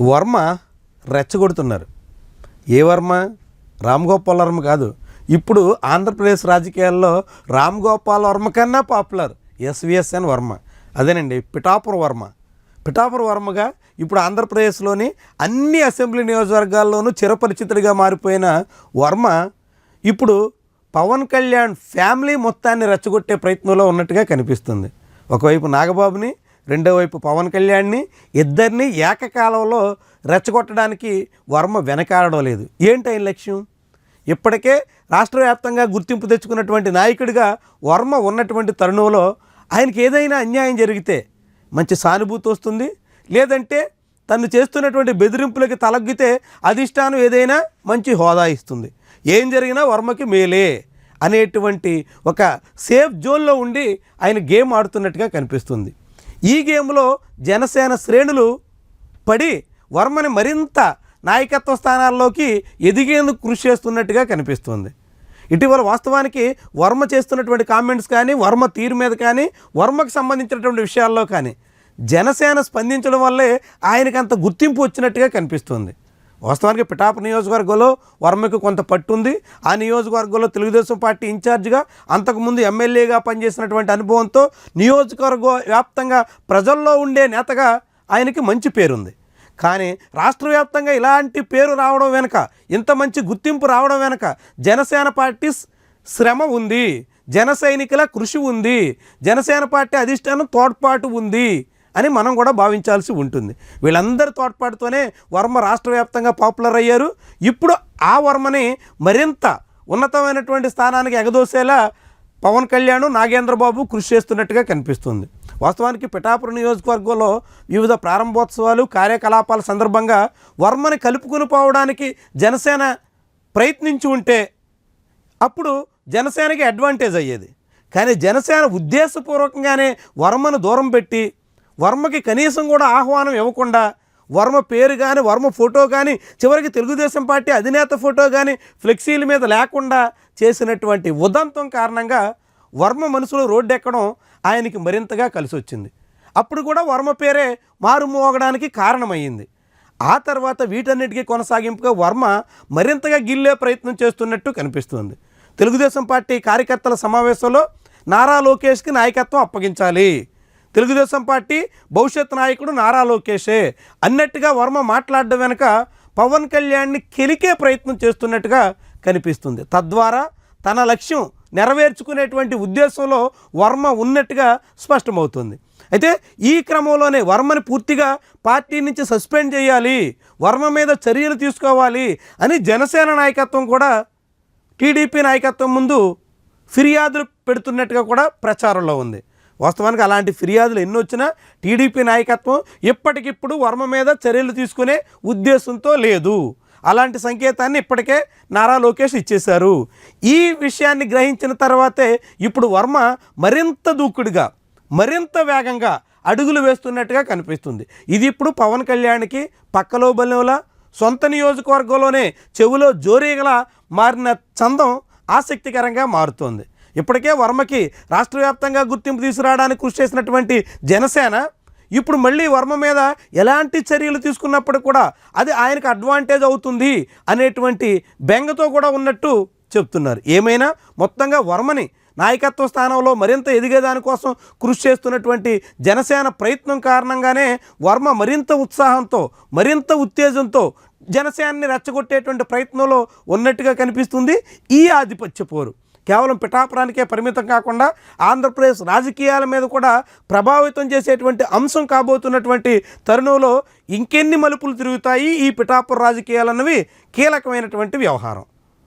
వర్మ రెచ్చగొడుతున్నారు. ఏ వర్మ? రామ్ గోపాల్ వర్మ కాదు. ఇప్పుడు ఆంధ్రప్రదేశ్ రాజకీయాల్లో రామ్ గోపాల్ వర్మ కన్నా పాపులర్ ఎస్విఎస్ఎన్ వర్మ. అదేనండి పిఠాపుర వర్మ. పిఠాపుర వర్మగా ఇప్పుడు ఆంధ్రప్రదేశ్లోని అన్ని అసెంబ్లీ నియోజకవర్గాల్లోనూ చిరపరిచితుడిగా మారిపోయిన వర్మ ఇప్పుడు పవన్ కళ్యాణ్ ఫ్యామిలీ మొత్తాన్ని రెచ్చగొట్టే ప్రయత్నంలో ఉన్నట్టుగా కనిపిస్తుంది. ఒకవైపు నాగబాబుని రెండో వైపు పవన్ కళ్యాణ్ని ఇద్దరిని ఏకకాలంలో రెచ్చగొట్టడానికి వర్మ వెనకాడడం లేదు. ఏంటి ఆయన లక్ష్యం? ఇప్పటికే రాష్ట్ర వ్యాప్తంగా గుర్తింపు తెచ్చుకున్నటువంటి నాయకుడిగా వర్మ ఉన్నటువంటి తరుణంలో ఆయనకి ఏదైనా అన్యాయం జరిగితే మంచి సానుభూతి వస్తుంది. లేదంటే తను చేస్తున్నటువంటి బెదిరింపులకి తలగ్గితే అధిష్టానం ఏదైనా మంచి హోదా ఇస్తుంది. ఏం జరిగినా వర్మకి మేలే అనేటువంటి ఒక సేఫ్ జోన్లో ఉండి ఆయన గేమ్ ఆడుతున్నట్టుగా కనిపిస్తుంది. ఈ గేమ్లో జనసేన శ్రేణులు పడి వర్మని మరింత నాయకత్వ స్థానాల్లోకి ఎదిగేందుకు కృషి చేస్తున్నట్టుగా కనిపిస్తుంది. ఇటీవల వాస్తవానికి వర్మ చేస్తున్నటువంటి కామెంట్స్ కానీ వర్మ తీరు మీద కానీ వర్మకు సంబంధించినటువంటి విషయాల్లో కానీ జనసేన స్పందించడం వల్లే ఆయనకు అంత గుర్తింపు వచ్చినట్టుగా కనిపిస్తుంది. వాస్తవానికి పిఠాపు నియోజకవర్గంలో వర్మకు కొంత పట్టుంది. ఆ నియోజకవర్గంలో తెలుగుదేశం పార్టీ ఇన్ఛార్జిగా అంతకుముందు ఎమ్మెల్యేగా పనిచేసినటువంటి అనుభవంతో నియోజకవర్గ వ్యాప్తంగా ప్రజల్లో ఉండే నేతగా ఆయనకి మంచి పేరుంది. కానీ రాష్ట్ర వ్యాప్తంగా ఇలాంటి పేరు రావడం వెనుక ఇంత మంచి గుర్తింపు రావడం వెనుక జనసేన పార్టీ శ్రమ ఉంది. జన సైనికుల కృషి ఉంది. జనసేన పార్టీ అధిష్టానం తోడ్పాటు ఉంది. అని మనం కూడా భావించాల్సి ఉంటుంది. వీళ్ళందరి తోడ్పాటుతోనే వర్మ రాష్ట్ర వ్యాప్తంగా పాపులర్ అయ్యారు. ఇప్పుడు ఆ వర్మని మరింత ఉన్నతమైనటువంటి స్థానానికి ఎగదోసేలా పవన్ కళ్యాణ్ నాగేంద్రబాబు కృషి చేస్తున్నట్టుగా కనిపిస్తుంది. వాస్తవానికి పిఠాపురం నియోజకవర్గంలో వివిధ ప్రారంభోత్సవాలు కార్యకలాపాల సందర్భంగా వర్మని కలుపుకుని పోవడానికి జనసేన ప్రయత్నించి ఉంటే అప్పుడు జనసేనకి అడ్వాంటేజ్ అయ్యేది. కానీ జనసేన ఉద్దేశపూర్వకంగానే వర్మను దూరం పెట్టి వర్మకి కనీసం కూడా ఆహ్వానం ఇవ్వకుండా వర్మ పేరు కానీ వర్మ ఫోటో కానీ చివరికి తెలుగుదేశం పార్టీ అధినేత ఫోటో కానీ ఫ్లెక్సీల మీద లేకుండా చేసినటువంటి ఉదంతం కారణంగా వర్మ మనసులో రోడ్డెక్కడం ఆయనకి మరింతగా కలిసి వచ్చింది అప్పుడు కూడా వర్మ పేరే మారుమోగడానికి కారణమయ్యింది. ఆ తర్వాత వీటన్నిటికీ కొనసాగింపుగా వర్మ మరింతగా గిల్లే ప్రయత్నం చేస్తున్నట్టు కనిపిస్తుంది. తెలుగుదేశం పార్టీ కార్యకర్తల సమావేశంలో నారా లోకేష్కి నాయకత్వం అప్పగించాలి. తెలుగుదేశం పార్టీ భవిష్యత్ నాయకుడు నారా లోకేషే. అన్నట్టుగా వర్మ మాట్లాడడం వెనుక పవన్ కళ్యాణ్ని కెలికే ప్రయత్నం చేస్తున్నట్టుగా కనిపిస్తుంది. తద్వారా తన లక్ష్యం నెరవేర్చుకునేటువంటి ఉద్దేశంలో వర్మ ఉన్నట్టుగా స్పష్టమవుతుంది. అయితే ఈ క్రమంలోనే వర్మని పూర్తిగా పార్టీ నుంచి సస్పెండ్ చేయాలి వర్మ మీద చర్యలు తీసుకోవాలి అని జనసేన నాయకత్వం కూడా టీడీపీ నాయకత్వం ముందు ఫిర్యాదులు పెడుతున్నట్టుగా కూడా ప్రచారంలో ఉంది. వాస్తవానికి అలాంటి ఫిర్యాదులు ఎన్ని వచ్చినా టీడీపీ నాయకత్వం ఇప్పటికిప్పుడు వర్మ మీద చర్యలు తీసుకునే ఉద్దేశంతో లేదు. అలాంటి సంకేతాన్ని ఇప్పటికే నారా లోకేష్ ఇచ్చేశారు. ఈ విషయాన్ని గ్రహించిన తర్వాతే ఇప్పుడు వర్మ మరింత దూకుడుగా మరింత వేగంగా అడుగులు వేస్తున్నట్టుగా కనిపిస్తుంది. ఇది ఇప్పుడు పవన్ కళ్యాణ్కి పక్కలో బలంలా సొంత నియోజకవర్గంలోనే చెవిలో జోరీగలా మారిన చందం ఆసక్తికరంగా మారుతోంది. ఇప్పటికే వర్మకి రాష్ట్ర వ్యాప్తంగా గుర్తింపు తీసుకురావడానికి కృషి చేసినటువంటి జనసేన ఇప్పుడు మళ్ళీ వర్మ మీద ఎలాంటి చర్యలు తీసుకున్నప్పుడు కూడా అది ఆయనకు అడ్వాంటేజ్ అవుతుంది అనేటువంటి బెంగతో కూడా ఉన్నట్టు చెప్తున్నారు. ఏమైనా మొత్తంగా వర్మని నాయకత్వ స్థానంలో మరింత ఎదిగేదానికోసం కృషి చేస్తున్నటువంటి జనసేన ప్రయత్నం కారణంగానే వర్మ మరింత ఉత్సాహంతో మరింత ఉత్తేజంతో జనసేనని రెచ్చగొట్టేటువంటి ప్రయత్నంలో ఉన్నట్టుగా కనిపిస్తుంది. ఈ ఆధిపత్య పోరు. కేవలం పిఠాపురానికే పరిమితం కాకుండా ఆంధ్రప్రదేశ్ రాజకీయాల మీద కూడా ప్రభావితం చేసేటువంటి అంశం కాబోతున్నటువంటి తరుణంలో ఇంకెన్ని మలుపులు తిరుగుతాయి ఈ పిఠాపుర రాజకీయాలన్నవి కీలకమైనటువంటి వ్యవహారం.